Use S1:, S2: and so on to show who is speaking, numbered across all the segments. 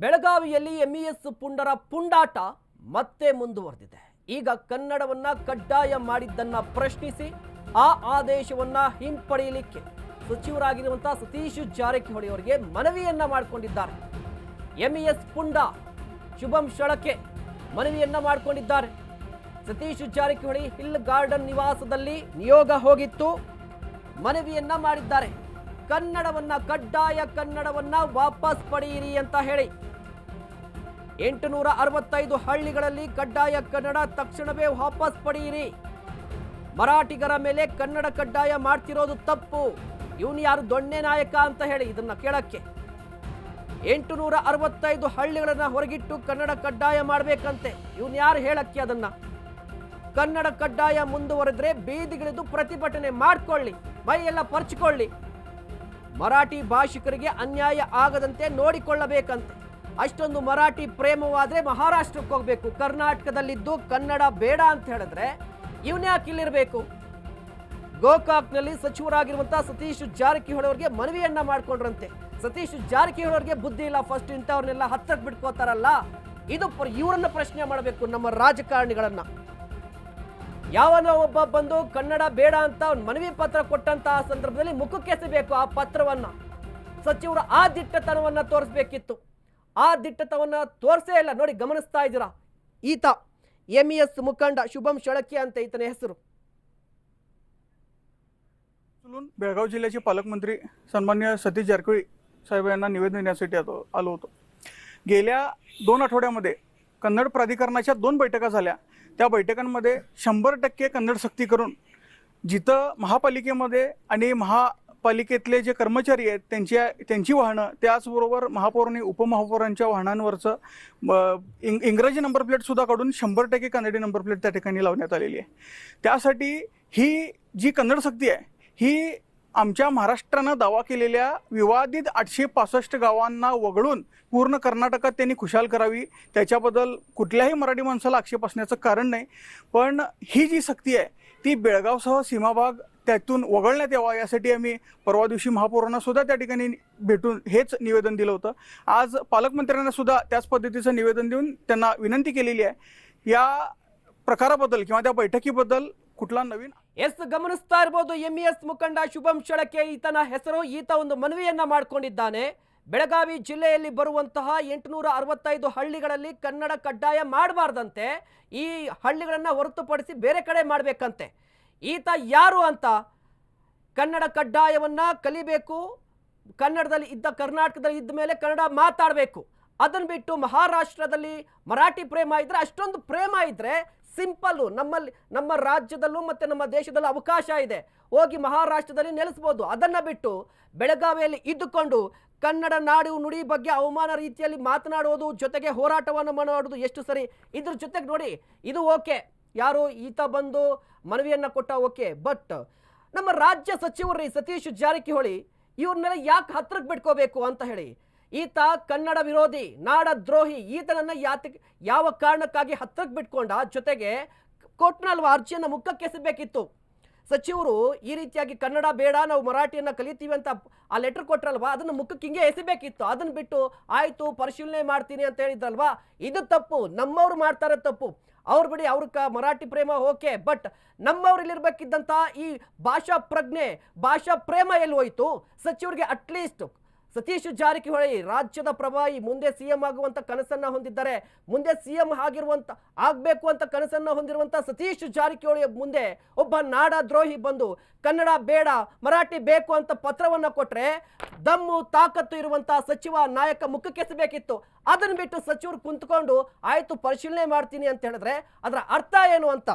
S1: ಬೆಳಗಾವಿಯಲ್ಲಿ ಎಂಇಎಸ್ ಪುಂಡರ ಪುಂಡಾಟ ಮತ್ತೆ ಮುಂದುವರೆದಿದೆ. ಈಗ ಕನ್ನಡವನ್ನ ಕಡ್ಡಾಯ ಮಾಡಿದ್ದನ್ನ ಪ್ರಶ್ನಿಸಿ, ಆ ಆದೇಶವನ್ನ ಹಿಂಪಡೆಯಲಿಕ್ಕೆ ಸಚಿವರಾಗಿರುವಂತಹ ಸತೀಶ್ ಜಾರಕಿಹೊಳಿ ಅವರಿಗೆ ಮನವಿಯನ್ನ ಮಾಡಿಕೊಂಡಿದ್ದಾರೆ. ಎಂಇಎಸ್ ಪುಂಡ ಶುಭಂ ಶಳಕೆ ಮನವಿಯನ್ನ ಮಾಡಿಕೊಂಡಿದ್ದಾರೆ. ಸತೀಶ್ ಜಾರಕಿಹೊಳಿ ಹಿಲ್ ಗಾರ್ಡನ್ ನಿವಾಸದಲ್ಲಿ ನಿಯೋಗ ಹೋಗಿತ್ತು, ಮನವಿಯನ್ನ ಮಾಡಿದ್ದಾರೆ. ಕನ್ನಡವನ್ನ ಕಡ್ಡಾಯ ಕನ್ನಡವನ್ನ ವಾಪಸ್ ಪಡೆಯಿರಿ ಅಂತ ಹೇಳಿ. ಎಂಟುನೂರ ಅರವತ್ತೈದು ಹಳ್ಳಿಗಳಲ್ಲಿ ಕಡ್ಡಾಯ ಕನ್ನಡ ತಕ್ಷಣವೇ ವಾಪಸ್ ಪಡೆಯಿರಿ. ಮರಾಠಿಗರ ಮೇಲೆ ಕನ್ನಡ ಕಡ್ಡಾಯ ಮಾಡ್ತಿರೋದು ತಪ್ಪು. ಇವನು ಯಾರು ದೊಣ್ಣೆ ನಾಯಕ ಅಂತ ಹೇಳಿ ಇದನ್ನ ಕೇಳಕ್ಕೆ. ಎಂಟುನೂರ ಅರವತ್ತೈದು ಹಳ್ಳಿಗಳನ್ನ ಹೊರಗಿಟ್ಟು ಕನ್ನಡ ಕಡ್ಡಾಯ ಮಾಡಬೇಕಂತೆ. ಇವನ್ ಯಾರು ಹೇಳಕ್ಕೆ ಅದನ್ನ? ಕನ್ನಡ ಕಡ್ಡಾಯ ಮುಂದುವರೆದ್ರೆ ಬೀದಿಗಿಳಿದು ಪ್ರತಿಭಟನೆ ಮಾಡ್ಕೊಳ್ಳಿ ಎಲ್ಲ ಪರ್ಚಿಕೊಳ್ಳಿ. ಮರಾಠಿ ಭಾಷಿಕರಿಗೆ ಅನ್ಯಾಯ ಆಗದಂತೆ ನೋಡಿಕೊಳ್ಳಬೇಕಂತೆ. ಅಷ್ಟೊಂದು ಮರಾಠಿ ಪ್ರೇಮವಾದ್ರೆ ಮಹಾರಾಷ್ಟ್ರಕ್ಕೆ ಹೋಗ್ಬೇಕು. ಕರ್ನಾಟಕದಲ್ಲಿದ್ದು ಕನ್ನಡ ಬೇಡ ಅಂತ ಹೇಳಿದ್ರೆ ಇವನ್ಯಾಕೆ ಇಲ್ಲಿರಬೇಕು? ಗೋಕಾಕ್ನಲ್ಲಿ ಸಚಿವರಾಗಿರುವಂತಹ ಸತೀಶ್ ಜಾರಕಿಹೊಳಿ ಅವರಿಗೆ ಮನವಿಯನ್ನ ಮಾಡ್ಕೊಂಡ್ರಂತೆ. ಸತೀಶ್ ಜಾರಕಿಹೊಳಿ ಅವರಿಗೆ ಬುದ್ಧಿ ಇಲ್ಲ ಫಸ್ಟ್ ಇಂಥವ್ರನ್ನೆಲ್ಲ ಹತ್ತಕ್ಕೆ ಬಿಟ್ಕೋತಾರಲ್ಲ. ಇದು ಇವರನ್ನ ಪ್ರಶ್ನೆ ಮಾಡಬೇಕು ನಮ್ಮ ರಾಜಕಾರಣಿಗಳನ್ನ. ಯಾವನೋ ಒಬ್ಬ ಬಂದು ಕನ್ನಡ ಬೇಡ ಅಂತ ಅವ್ನು ಮನವಿ ಪತ್ರ ಕೊಟ್ಟಂತಹ ಸಂದರ್ಭದಲ್ಲಿ ಮುಖಕ್ಕೆಸಬೇಕು ಆ ಪತ್ರವನ್ನ. ಸಚಿವರು ಆ ದಿಟ್ಟತನವನ್ನ ತೋರಿಸ್ಬೇಕಿತ್ತು. ಆ ದಿಟ್ಟತವನ್ನ ತೋರಿಸೇ ಇಲ್ಲ ನೋಡಿ ಗಮನಿಸ್ತಾ ಇದ್ದೀರಾ ಈತ ಎಂ ಎಸ್ ಮುಖಂಡ ಶುಭಂ ಶಳಕೆ ಅಂತ ಈತನ ಹೆಸರು
S2: उचलून बेळगाव जिल्ह्याचे पालकमंत्री सन्मान्य सतीश जारकिहोळी साहेब यांना निवेदन देण्यासाठी आलो आलो होतो गेल्या दोन आठवड्यामध्ये कन्नड प्राधिकरणाच्या दोन बैठका झाल्या त्या बैठकांमध्ये शंभर टक्के कन्नड सक्ती करून जिथं महापालिकेमध्ये आणि पालिकेतले जे कर्मचारी आहेत त्यांच्या त्यांची वाहनं त्याचबरोबर महापौर आणि उपमहापौरांच्या वाहनांवरचं इंग इंग्रजी नंबर प्लेटसुद्धा काढून शंभर टक्के कन्नडी नंबर प्लेट त्या ठिकाणी लावण्यात आलेली आहे. त्यासाठी ही जी कन्नड सक्ती आहे ही आमच्या महाराष्ट्रानं दावा केलेल्या विवादित आठशे पासष्ट गावांना वगळून पूर्ण कर्नाटकात त्यांनी खुशाल करावी त्याच्याबद्दल कुठल्याही मराठी माणसाला आक्षेप असण्याचं कारण नाही. पण ही जी सक्ती आहे ती बेळगावसह सीमाभाग त्यातून वगळण्यात यावा यासाठी आम्ही परवा दिवशी महापौरांना सुद्धा त्या ठिकाणी भेटून हेच निवेदन दिलं होतं आज पालकमंत्र्यांना सुद्धा त्याच पद्धतीचं निवेदन देऊन त्यांना विनंती केलेली आहे या प्रकाराबद्दल किंवा त्या बैठकीबद्दल कुठला नवीन
S1: ಎಸ್ ಗಮನಿಸ್ತಾ ಇರ್ಬೋದು ಎಂ ಎಸ್ ಮುಖಂಡ ಶುಭಂ ಶಳಕೆ ಈತನ ಹೆಸರು ಈತ ಒಂದು ಮನವಿಯನ್ನ ಮಾಡಿಕೊಂಡಿದ್ದಾನೆ ಬೆಳಗಾವಿ ಜಿಲ್ಲೆಯಲ್ಲಿ ಬರುವಂತಹ ಎಂಟುನೂರ ಅರವತ್ತೈದು ಹಳ್ಳಿಗಳಲ್ಲಿ ಕನ್ನಡ ಕಡ್ಡಾಯ ಮಾಡಬಾರ್ದಂತೆ ಈ ಹಳ್ಳಿಗಳನ್ನು ಹೊರತುಪಡಿಸಿ ಬೇರೆ ಕಡೆ ಮಾಡಬೇಕಂತೆ. ಈತ ಯಾರು ಅಂತ ಕನ್ನಡ ಕಡ್ಡಾಯವನ್ನು ಕಲಿಬೇಕು, ಕನ್ನಡದಲ್ಲಿ ಇದ್ದ ಕರ್ನಾಟಕದಲ್ಲಿ ಇದ್ದ ಮೇಲೆ ಕನ್ನಡ ಮಾತಾಡಬೇಕು. ಅದನ್ನು ಬಿಟ್ಟು ಮಹಾರಾಷ್ಟ್ರದಲ್ಲಿ ಮರಾಠಿ ಪ್ರೇಮ ಇದ್ದರೆ ಅಷ್ಟೊಂದು ಪ್ರೇಮ ಇದ್ರೆ ಸಿಂಪಲ್ಲು ನಮ್ಮಲ್ಲಿ, ನಮ್ಮ ರಾಜ್ಯದಲ್ಲೂ ಮತ್ತು ನಮ್ಮ ದೇಶದಲ್ಲೂ ಅವಕಾಶ ಇದೆ. ಹೋಗಿ ಮಹಾರಾಷ್ಟ್ರದಲ್ಲಿ ನೆಲೆಸ್ಬೋದು. ಅದನ್ನು ಬಿಟ್ಟು ಬೆಳಗಾವಿಯಲ್ಲಿ ಇದ್ದುಕೊಂಡು ಕನ್ನಡ ನಾಡು ನುಡಿ ಬಗ್ಗೆ ಅವಮಾನ ರೀತಿಯಲ್ಲಿ ಮಾತನಾಡುವುದು, ಜೊತೆಗೆ ಹೋರಾಟವನ್ನು ಮಾಡೋದು ಎಷ್ಟು ಸರಿ? ಇದ್ರ ಜೊತೆಗೆ ನೋಡಿ, ಇದು ಓಕೆ. ಯಾರು ಈತ ಬಂದು ಮನವಿಯನ್ನು ಕೊಟ್ಟ ಓಕೆ. ಬಟ್ ನಮ್ಮ ರಾಜ್ಯ ಸಚಿವರು ಸತೀಶ್ ಜಾರಕಿಹೊಳಿ ಇವ್ರನ್ನೆಲ್ಲ ಯಾಕೆ ಹತ್ರಕ್ಕೆ ಬಿಟ್ಕೋಬೇಕು ಅಂತ ಹೇಳಿ ಈತ ಕನ್ನಡ ವಿರೋಧಿ ನಾಡ ದ್ರೋಹಿ ಈತನನ್ನ ಯಾತ ಯಾವ ಕಾರಣಕ್ಕಾಗಿ ಹತ್ತಕ್ಕೆ ಬಿಟ್ಕೊಂಡ? ಜೊತೆಗೆ ಕೋರ್ಟ್ನಲ್ವ ಅರ್ಜಿಯನ್ನು ಮುಖಕ್ಕೆ ಎಸಬೇಕಿತ್ತು ಸಚಿವರು ಈ ರೀತಿಯಾಗಿ ಕನ್ನಡ ಬೇಡ, ನಾವು ಮರಾಠಿಯನ್ನು ಕಲಿತೀವಿ ಅಂತ ಆ ಲೆಟರ್ ಕೊಟ್ರಲ್ವಾ? ಅದನ್ನು ಮುಖಕ್ಕೆ ಹಿಂಗೆ ಎಸಿಬೇಕಿತ್ತು. ಅದನ್ನ ಬಿಟ್ಟು ಆಯಿತು, ಪರಿಶೀಲನೆ ಮಾಡ್ತೀನಿ ಅಂತ ಹೇಳಿದ್ರಲ್ವಾ? ಇದು ತಪ್ಪು. ನಮ್ಮವ್ರು ಮಾಡ್ತಾರೆ ತಪ್ಪು. ಅವ್ರು ಬಿಡಿ ಅವ್ರ ಕ, ಮರಾಠಿ ಪ್ರೇಮ ಓಕೆ, ಬಟ್ ನಮ್ಮವ್ರು ಇಲ್ಲಿರ್ಬೇಕಿದ್ದಂಥ ಈ ಭಾಷಾ ಪ್ರಜ್ಞೆ, ಭಾಷಾ ಪ್ರೇಮ ಎಲ್ಲಿ ಹೋಯಿತು? ಸಚಿವರಿಗೆ ಅಟ್ಲೀಸ್ಟ್ ಸತೀಶ್ ಜಾರಕಿಹೊಳಿ ರಾಜ್ಯದ ಪ್ರಭಾವಿ ಮುಂದೆ ಸಿಎಂ ಆಗುವಂತ ಕನಸನ್ನ ಹೊಂದಿದ್ದಾರೆ. ಮುಂದೆ ಸಿಎಂ ಆಗಿರುವಂತ, ಆಗ್ಬೇಕು ಅಂತ ಕನಸನ್ನ ಹೊಂದಿರುವಂತ ಸತೀಶ್ ಜಾರಕಿಹೊಳಿ ಮುಂದೆ ಒಬ್ಬ ನಾಡ ದ್ರೋಹಿ ಬಂದು, ಕನ್ನಡ ಬೇಡ, ಮರಾಠಿ ಬೇಕು ಅಂತ ಪತ್ರವನ್ನ ಕೊಟ್ರೆ ದಮ್ಮು, ತಾಕತ್ತು ಇರುವಂತ ಸಚಿವ ನಾಯಕ ಮುಖಕ್ಕೆಸಬೇಕಿತ್ತು ಅದನ್ನ ಬಿಟ್ಟು ಸಚಿವರು ಕುಂತ್ಕೊಂಡು, ಆಯ್ತು, ಪರಿಶೀಲನೆ ಮಾಡ್ತೀನಿ ಅಂತ ಹೇಳಿದ್ರೆ, ಅದರ ಅರ್ಥ ಏನು ಅಂತ?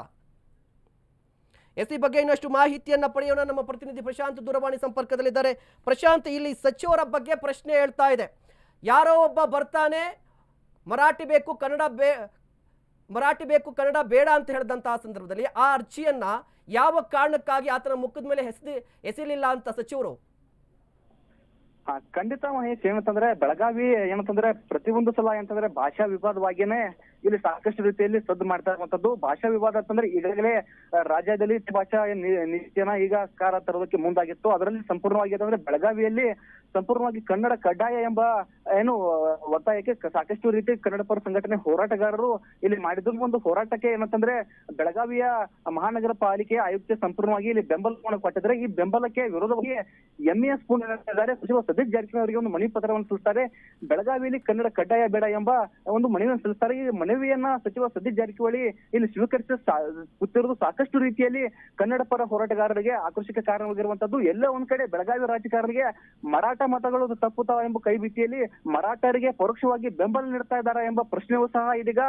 S1: ಎಸ್ ಈ ಬಗ್ಗೆ ಇನ್ನಷ್ಟು ಮಾಹಿತಿಯನ್ನು ಪಡೆಯೋಣ. ನಮ್ಮ ಪ್ರತಿನಿಧಿ ಪ್ರಶಾಂತ್ ದೂರವಾಣಿ ಸಂಪರ್ಕದಲ್ಲಿದ್ದಾರೆ. ಪ್ರಶಾಂತ್, ಇಲ್ಲಿ ಸಚಿವರ ಬಗ್ಗೆ ಪ್ರಶ್ನೆ ಹೇಳ್ತಾ ಇದೆ. ಯಾರೋ ಒಬ್ಬ ಬರ್ತಾನೆ, ಮರಾಠಿ ಬೇಕು, ಕನ್ನಡ ಬೇ, ಮರಾಠಿ ಬೇಕು, ಕನ್ನಡ ಬೇಡ ಅಂತ ಹೇಳಿದಂತಹ ಸಂದರ್ಭದಲ್ಲಿ ಆ ಅರ್ಜಿಯನ್ನ ಯಾವ ಕಾರಣಕ್ಕಾಗಿ ಆತನ ಮುಖದ ಮೇಲೆ ಎಸೆದಿ ಎಸಿಲಿಲ್ಲ ಅಂತ ಸಚಿವರು?
S3: ಖಂಡಿತ ಮಹೇಶ್, ಏನಂತಂದ್ರೆ ಬೆಳಗಾವಿ ಏನಂತಂದ್ರೆ ಪ್ರತಿಯೊಂದು ಸಲ ಏನಂತಂದ್ರೆ ಭಾಷಾ ವಿವಾದವಾಗಿನೇ ಇಲ್ಲಿ ಸಾಕಷ್ಟು ರೀತಿಯಲ್ಲಿ ಸದ್ದು ಮಾಡ್ತಾ ಇರುವಂತದ್ದು. ಭಾಷಾ ವಿವಾದ ಅಂತಂದ್ರೆ ಈಗಾಗಲೇ ರಾಜ್ಯದಲ್ಲಿ ಭಾಷಾ ನೀತಿಯನ್ನ ಈಗ ಕಾರ ತರೋದಕ್ಕೆ ಮುಂದಾಗಿತ್ತು. ಅದರಲ್ಲಿ ಸಂಪೂರ್ಣವಾಗಿ ಅಂತಂದ್ರೆ ಬೆಳಗಾವಿಯಲ್ಲಿ ಸಂಪೂರ್ಣವಾಗಿ ಕನ್ನಡ ಕಡ್ಡಾಯ ಎಂಬ, ಏನು, ಒತ್ತಾಯಕ್ಕೆ ಸಾಕಷ್ಟು ರೀತಿ ಕನ್ನಡ ಪರ ಸಂಘಟನೆ ಹೋರಾಟಗಾರರು ಇಲ್ಲಿ ಮಾಡಿದ ಒಂದು ಹೋರಾಟಕ್ಕೆ ಏನಂತಂದ್ರೆ, ಬೆಳಗಾವಿಯ ಮಹಾನಗರ ಪಾಲಿಕೆ ಆಯುಕ್ತ ಸಂಪೂರ್ಣವಾಗಿ ಇಲ್ಲಿ ಬೆಂಬಲವನ್ನು ಕೊಟ್ಟಿದ್ರೆ ಈ ಬೆಂಬಲಕ್ಕೆ ವಿರೋಧವಾಗಿ ಎಂಇಎಸ್ ಇದ್ದಾರೆ ಸಚಿವ ಸತೀಶ್ ಜಾರಕಿಹೊಳಿ ಅವರಿಗೆ ಒಂದು ಮನವಿ ಪತ್ರವನ್ನು ಸಲ್ಲಿಸ್ತಾರೆ. ಬೆಳಗಾವಿಯಲ್ಲಿ ಕನ್ನಡ ಕಡ್ಡಾಯ ಬೇಡ ಎಂಬ ಒಂದು ಮನವಿಯನ್ನು ಸಲ್ಲಿಸ್ತಾರೆ. ಈ ಮನವಿಯನ್ನ ಸಚಿವ ಸತೀಶ್ ಜಾರಕಿಹೊಳಿ ಇಲ್ಲಿ ಸ್ವೀಕರಿಸಿ ಕೂತಿರುವುದು ಸಾಕಷ್ಟು ರೀತಿಯಲ್ಲಿ ಕನ್ನಡ ಪರ ಹೋರಾಟಗಾರರಿಗೆ ಆಕರ್ಷಕ ಕಾರಣವಾಗಿರುವಂತದ್ದು. ಎಲ್ಲ ಒಂದ್ ಕಡೆ ಬೆಳಗಾವಿ ರಾಜಕಾರಣಿಗೆ ಮರಾಠ ಮತಗಳು ತಪ್ಪುತ್ತಾವ ಎಂಬ ಕೈ ಬಿಟ್ಟಿಯಲ್ಲಿ ಮರಾಠರಿಗೆ ಪರೋಕ್ಷವಾಗಿ ಬೆಂಬಲ ನೀಡ್ತಾ ಇದ್ದಾರೆ ಎಂಬ ಪ್ರಶ್ನೆಯೂ ಸಹ ಇದೀಗ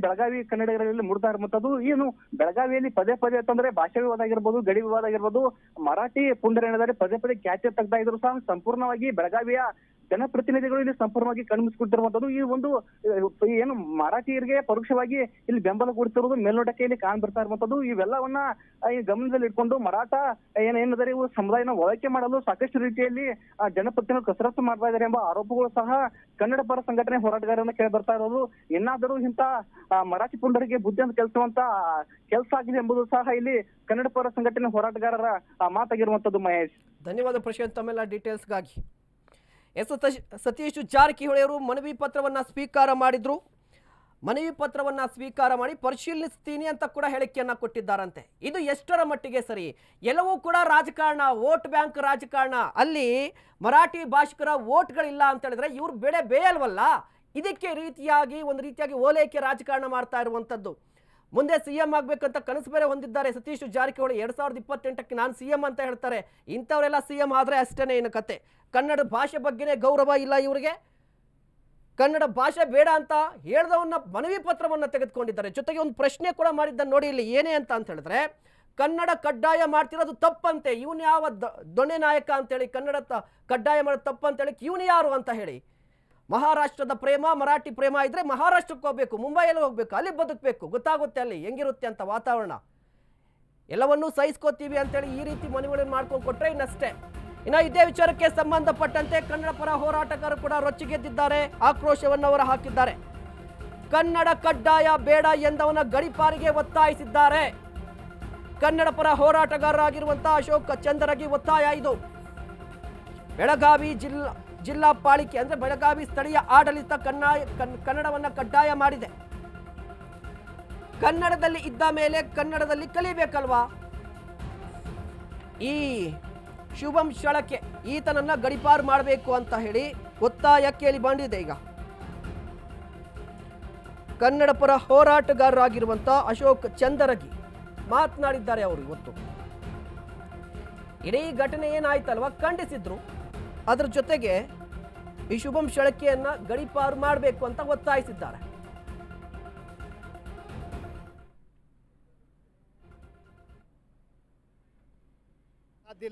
S3: ಬೆಳಗಾವಿ ಕನ್ನಡಿಗರಲ್ಲಿ ಮೂಡ್ತಾ ಇರುವಂತದ್ದು. ಏನು ಬೆಳಗಾವಿಯಲ್ಲಿ ಪದೇ ಪದೇ ಅಂತಂದ್ರೆ ಭಾಷಾ ವಿವಾದ ಆಗಿರ್ಬೋದು, ಗಡಿ ವಿವಾದ ಆಗಿರ್ಬೋದು, ಮರಾಠಿ ಪುಂಡರ ಏನಿದ್ದಾರೆ ಪದೇ ಪದೇ ಕ್ಯಾಚರ್ ತೆಗ್ತಾ ಇದ್ರು ಸಹ ಸಂಪೂರ್ಣವಾಗಿ ಬೆಳಗಾವಿಯ ಜನಪ್ರತಿನಿಧಿಗಳು ಇಲ್ಲಿ ಸಂಪೂರ್ಣವಾಗಿ ಕಣ್ಮಿಸ್ಕೊಳ್ತಿರುವಂತದ್ದು ಈ ಒಂದು ಏನು ಮರಾಠಿಯರಿಗೆ ಪರೋಕ್ಷವಾಗಿ ಇಲ್ಲಿ ಬೆಂಬಲ ಕೊಡ್ತಿರುವುದು ಮೇಲ್ನೋಟಕ್ಕೆ ಇಲ್ಲಿ ಕಾಣ್ ಬರ್ತಾ ಇರುವಂತದ್ದು ಇವೆಲ್ಲವನ್ನ ಈ ಗಮನದಲ್ಲಿ ಇಟ್ಕೊಂಡು ಮರಾಠ ಏನೇನಿದ್ದಾರೆ ಇವು ಸಮುದಾಯನ ಒಳಕೆ ಮಾಡಲು ಸಾಕಷ್ಟು ರೀತಿಯಲ್ಲಿ ಜನಪ್ರತಿನಿಧಿಗಳು ಕಸರತ್ತು ಮಾಡ್ತಾ ಇದ್ದಾರೆ ಎಂಬ ಆರೋಪಗಳು ಸಹ ಕನ್ನಡ ಪರ ಸಂಘಟನೆ ಹೋರಾಟಗಾರರನ್ನ ಕೇಳಿ ಬರ್ತಾ ಇರೋದು. ಇನ್ನಾದರೂ ಇಂತ ಮರಾಠಿ ಪುಂಡರಿಗೆ ಬುದ್ಧಿ ಅಂತ ಕೆಲಸವಂತ ಕೆಲಸ ಆಗಿದೆ ಎಂಬುದು ಸಹ ಇಲ್ಲಿ ಕನ್ನಡ ಪರ ಸಂಘಟನೆ ಹೋರಾಟಗಾರರ ಮಾತಾಗಿರುವಂತದ್ದು ಮಹೇಶ್.
S1: ಧನ್ಯವಾದ ಪ್ರಶಾಂತ್. ತಮ್ಮೆಲ್ಲ ಡೀಟೇಲ್ಸ್ಗಾಗಿ ಎಸ್ ಸತೀಶ್- ಜಾರಕಿಹೊಳಿ ಅವರು ಮನವಿ ಪತ್ರವನ್ನು ಸ್ವೀಕಾರ ಮಾಡಿದ್ರು. ಮನವಿ ಪತ್ರವನ್ನು ಸ್ವೀಕಾರ ಮಾಡಿ ಪರಿಶೀಲಿಸ್ತೀನಿ ಅಂತ ಕೂಡ ಹೇಳಿಕೆಯನ್ನು ಕೊಟ್ಟಿದ್ದಾರಂತೆ. ಇದು ಎಷ್ಟರ ಮಟ್ಟಿಗೆ ಸರಿ? ಎಲ್ಲವೂ ಕೂಡ ರಾಜಕಾರಣ, ವೋಟ್ ಬ್ಯಾಂಕ್ ರಾಜಕಾರಣ. ಅಲ್ಲಿ ಮರಾಠಿ ಭಾಷಿಕರ ವೋಟ್ಗಳಿಲ್ಲ ಅಂತ ಹೇಳಿದ್ರೆ ಇವ್ರು ಬೆಳೆ ಬೇಯಲ್ವಲ್ಲ? ಇದಕ್ಕೆ ರೀತಿಯಾಗಿ, ಒಂದು ರೀತಿಯಾಗಿ ಓಲೈಕೆ ರಾಜಕಾರಣ ಮಾಡ್ತಾ ಇರುವಂಥದ್ದು ಮುಂದೆ ಸಿ ಎಂ ಆಗಬೇಕಂತ ಕನಸು ಬೇರೆ ಹೊಂದಿದ್ದಾರೆ. ಸತೀಶ್ ಜಾರಕಿಹೊಳಿ ಎರಡು ಸಾವಿರದ ಇಪ್ಪತ್ತೆಂಟಕ್ಕೆ ನಾನು ಸಿ ಎಂ ಅಂತ ಹೇಳ್ತಾರೆ. ಇಂಥವರೆಲ್ಲ ಸಿ ಎಂ ಆದರೆ ಅಷ್ಟೇ ಏನು ಕತೆ. ಕನ್ನಡ ಭಾಷೆ ಬಗ್ಗೆನೇ ಗೌರವ ಇಲ್ಲ ಇವರಿಗೆ. ಕನ್ನಡ ಭಾಷೆ ಬೇಡ ಅಂತ ಹೇಳ್ದವನ್ನ ಮನವಿ ಪತ್ರವನ್ನು ತೆಗೆದುಕೊಂಡಿದ್ದಾರೆ. ಜೊತೆಗೆ ಒಂದು ಪ್ರಶ್ನೆ ಕೂಡ ಮಾಡಿದ್ದನ್ನು ನೋಡಿ ಇಲ್ಲಿ ಏನೇ ಅಂತ ಅಂತ ಹೇಳಿದ್ರೆ, ಕನ್ನಡ ಕಡ್ಡಾಯ ಮಾಡ್ತಿರೋದು ತಪ್ಪಂತೆ. ಇವನು ಯಾವ ದೊಣ್ಣೆ ನಾಯಕ ಅಂತೇಳಿ ಕನ್ನಡ ಕಡ್ಡಾಯ ಮಾಡೋದು ತಪ್ಪಂತೇಳಿ ಇವನು ಯಾರು ಅಂತ ಹೇಳಿ. ಮಹಾರಾಷ್ಟ್ರದ ಪ್ರೇಮ, ಮರಾಠಿ ಪ್ರೇಮ ಇದ್ರೆ ಮಹಾರಾಷ್ಟ್ರಕ್ಕೆ ಹೋಗ್ಬೇಕು, ಮುಂಬೈಯಲ್ಲಿ ಹೋಗ್ಬೇಕು, ಅಲ್ಲಿ ಬದುಕಬೇಕು, ಗೊತ್ತಾಗುತ್ತೆ ಅಲ್ಲಿ, ಹೆಂಗಿರುತ್ತೆ ಅಂತ ವಾತಾವರಣ. ಎಲ್ಲವನ್ನೂ ಸಹಿಸ್ಕೋತೀವಿ ಅಂತೇಳಿ ಈ ರೀತಿ ಮನವಿಗಳನ್ನು ಮಾಡ್ಕೊಂಡು ಕೊಟ್ಟರೆ ಇನ್ನಷ್ಟೇ. ಇನ್ನು ಇದೇ ವಿಚಾರಕ್ಕೆ ಸಂಬಂಧಪಟ್ಟಂತೆ ಕನ್ನಡ ಪರ ಹೋರಾಟಗಾರರು ಕೂಡ ರೊಚ್ಚಿಗೆದ್ದಿದ್ದಾರೆ, ಆಕ್ರೋಶವನ್ನು ಅವರು ಹಾಕಿದ್ದಾರೆ. ಕನ್ನಡ ಕಡ್ಡಾಯ ಬೇಡ ಎಂದವನ ಗಡಿಪಾರಿಗೆ ಒತ್ತಾಯಿಸಿದ್ದಾರೆ. ಕನ್ನಡ ಪರ ಹೋರಾಟಗಾರರಾಗಿರುವಂತಹ ಅಶೋಕ್ ಚಂದರಗಿ ಒತ್ತಾಯ ಇದು. ಬೆಳಗಾವಿ ಜಿಲ್ಲಾ ಜಿಲ್ಲಾ ಪಾಲಿಕೆ ಅಂದ್ರೆ ಬೆಳಗಾವಿ ಸ್ಥಳೀಯ ಆಡಳಿತ ಕನ್ನಡ ಕನ್ನಡವನ್ನು ಕಡ್ಡಾಯ ಮಾಡಿದೆ. ಕನ್ನಡದಲ್ಲಿ ಇದ್ದ ಮೇಲೆ ಕನ್ನಡದಲ್ಲಿ ಕಲಿಬೇಕಲ್ವಾ? ಈ ಶುಭಂ ಶಳಕೆ ಈತನನ್ನ ಗಡಿಪಾರು ಮಾಡಬೇಕು ಅಂತ ಹೇಳಿ ಒತ್ತಾಯ ಕೇಳಿ ಬಂದಿದೆ ಈಗ. ಕನ್ನಡ ಪರ ಹೋರಾಟಗಾರರಾಗಿರುವಂತ ಅಶೋಕ್ ಚಂದರಗಿ ಮಾತನಾಡಿದ್ದಾರೆ ಅವರು ಇವತ್ತು. ಇಡೀ ಘಟನೆ ಏನಾಯ್ತಲ್ವಾ? ಖಂಡಿಸಿದ್ರು. ಅದ್ರ ಜೊತೆಗೆ ಈ ಶುಭಂ ಶಳಕೆಯನ್ನ ಗಡಿಪಾರು ಮಾಡಬೇಕು ಅಂತ ಒತ್ತಾಯಿಸಿದ್ದಾರೆ.
S4: ಸಾಧ್ಯ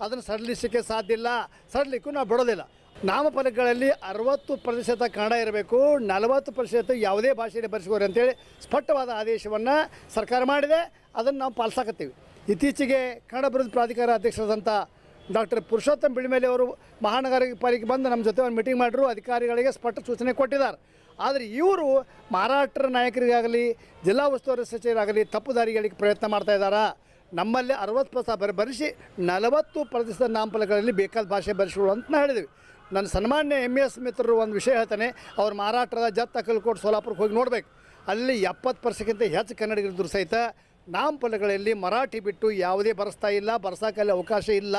S4: ಅದನ್ನು ಸಡಿಲಿಸಲಿಕ್ಕೆ ಸಾಧ್ಯ ಇಲ್ಲ. ಸಡಲಿಕ್ಕೂ ನಾವು ಬಿಡೋದಿಲ್ಲ. ನಾಮಫಲಕಗಳಲ್ಲಿ ಅರವತ್ತು ಪ್ರತಿಶತ ಕನ್ನಡ ಇರಬೇಕು. ನಲವತ್ತು ಪ್ರತಿಶತ ಯಾವುದೇ ಭಾಷೆಯಲ್ಲಿ ಬರೆಸ್ಕೋರಿ ಅಂತೇಳಿ ಸ್ಪಷ್ಟವಾದ ಆದೇಶವನ್ನು ಸರ್ಕಾರ ಮಾಡಿದೆ. ಅದನ್ನು ನಾವು ಪಾಲಿಸಾಕತ್ತೀವಿ. ಇತ್ತೀಚೆಗೆ ಕನ್ನಡ ಅಭಿವೃದ್ಧಿ ಪ್ರಾಧಿಕಾರ ಅಧ್ಯಕ್ಷರಾದಂಥ ಡಾಕ್ಟರ್ ಪುರುಷೋತ್ತಮ್ ಬಿಳಿಮೇಲೆ ಅವರು ಮಹಾನಗರ ಪಾಲಿಕೆ ಬಂದು ನಮ್ಮ ಜೊತೆ ಒಂದು ಮೀಟಿಂಗ್ ಮಾಡಿದ್ರು. ಅಧಿಕಾರಿಗಳಿಗೆ ಸ್ಪಷ್ಟ ಸೂಚನೆ ಕೊಟ್ಟಿದ್ದಾರೆ. ಆದರೆ ಇವರು ಮಹಾರಾಷ್ಟ್ರ ನಾಯಕರಿಗಾಗಲಿ, ಜಿಲ್ಲಾ ಉಸ್ತುವಾರಿ ಸಚಿವರಾಗಲಿ ತಪ್ಪು ದಾರಿಗಳಿಗೆ ಪ್ರಯತ್ನ ಮಾಡ್ತಾ ಇದ್ದಾರೆ? ನಮ್ಮಲ್ಲಿ ಅರವತ್ತು ಬರೆ ಬರೆಸಿ ನಲವತ್ತು ಪ್ರತಿಶತ ನಾಮಫಲಕಗಳಲ್ಲಿ ಬೇಕಾದ ಭಾಷೆ ಬರೆಸಿಕೊಳ್ಳು ಅಂತ ಹೇಳಿದ್ವಿ. ನನ್ನ ಸನ್ಮಾನ್ಯ ಎಂ ಎಸ್ ಮಿತ್ರರು ಒಂದು ವಿಷಯ ಹೇಳ್ತಾನೆ. ಅವ್ರು ಮಹಾರಾಷ್ಟ್ರದ ಜತ್ ಅಕಲ್ಕೋಟ್ ಸೋಲಾಪುರಕ್ಕೆ ಹೋಗಿ ನೋಡ್ಬೇಕು. ಅಲ್ಲಿ ಎಪ್ಪತ್ತು ಪರ್ಸೆಂಟ್ಗಿಂತ ಹೆಚ್ಚು ಕನ್ನಡಿಗರಿದ್ರು ಸಹಿತ ನಾಮಫಲಕಗಳಲ್ಲಿ ಮರಾಠಿ ಬಿಟ್ಟು ಯಾವುದೇ ಬರೆಸ್ತಾ ಇಲ್ಲ ಬರ್ಸೋಕ್ಕಲ್ಲಿ ಅವಕಾಶ ಇಲ್ಲ.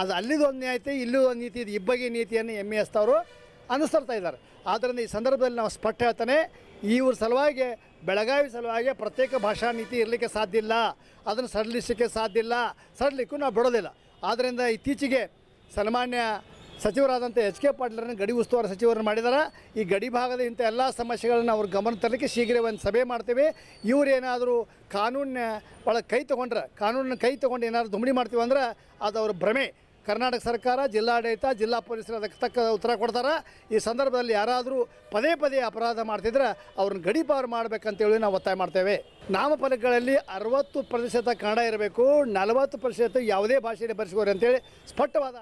S4: ಅದು ಅಲ್ಲಿದು ಒಂದು ನೀತಿ ಇಲ್ಲೂ ಒಂದು ನೀತಿ, ಇದು ಇಬ್ಬಗೆ ನೀತಿಯನ್ನು ಎಂ ಎಸ್ ಅವರು ಅನುಸರ್ತಾ ಇದ್ದಾರೆ. ಆದ್ದರಿಂದ ಈ ಸಂದರ್ಭದಲ್ಲಿ ನಾವು ಸ್ಪಷ್ಟ ಹೇಳ್ತಾನೆ ಊರ ಸಲುವಾಗಿ, ಬೆಳಗಾವಿ ಸಲುವಾಗಿ ಪ್ರತ್ಯೇಕ ಭಾಷಾ ನೀತಿ ಇರಲಿಕ್ಕೆ ಸಾಧ್ಯ ಇಲ್ಲ. ಅದನ್ನು ಸಡಿಲಿಸಲಿಕ್ಕೆ ಸಾಧ್ಯ ಇಲ್ಲ. ಸಡಲಿಕ್ಕೂ ನಾವು ಬಿಡೋದಿಲ್ಲ. ಆದ್ದರಿಂದ ಇತ್ತೀಚೆಗೆ ಸನ್ಮಾನ್ಯ ಸಚಿವರಾದಂಥ ಎಚ್ ಕೆ ಪಾಟೀಲರನ್ನು ಗಡಿ ಉಸ್ತುವಾರಿ ಸಚಿವರನ್ನು ಮಾಡಿದ್ದಾರೆ. ಈ ಗಡಿ ಭಾಗದ ಇಂಥ ಎಲ್ಲ ಸಮಸ್ಯೆಗಳನ್ನು ಅವ್ರ ಗಮನ ತರಲಿಕ್ಕೆ ಶೀಘ್ರ ಒಂದು ಸಭೆ ಮಾಡ್ತೇವೆ. ಇವರೇನಾದರೂ ಕಾನೂನಿನ ಒಳಗೆ ಕೈ ತೊಗೊಂಡ್ರೆ, ಕಾನೂನಿನ ಕೈ ತೊಗೊಂಡು ಏನಾದರೂ ದುಮಡಿ ಮಾಡ್ತೀವಿ ಅಂದ್ರೆ ಅದು ಅವ್ರ ಭ್ರಮೆ. ಕರ್ನಾಟಕ ಸರ್ಕಾರ, ಜಿಲ್ಲಾಡಳಿತ, ಜಿಲ್ಲಾ ಪೊಲೀಸರು ಅದಕ್ಕೆ ತಕ್ಕ ಉತ್ತರ ಕೊಡ್ತಾರೆ. ಈ ಸಂದರ್ಭದಲ್ಲಿ ಯಾರಾದರೂ ಪದೇ ಪದೇ ಅಪರಾಧ ಮಾಡ್ತಿದ್ರೆ ಅವ್ರನ್ನ ಗಡೀಪಾರು ಮಾಡಬೇಕಂತೇಳಿ ನಾವು ಒತ್ತಾಯ ಮಾಡ್ತೇವೆ. ನಾಮಫಲಕಗಳಲ್ಲಿ ಅರವತ್ತು ಪ್ರತಿಶತ ಕನ್ನಡ ಇರಬೇಕು, ನಲವತ್ತು ಪ್ರತಿಶತ ಯಾವುದೇ ಭಾಷೆಯಲ್ಲಿ ಬರೆಸ್ಕೋರಿ ಅಂತೇಳಿ ಸ್ಪಷ್ಟವಾದ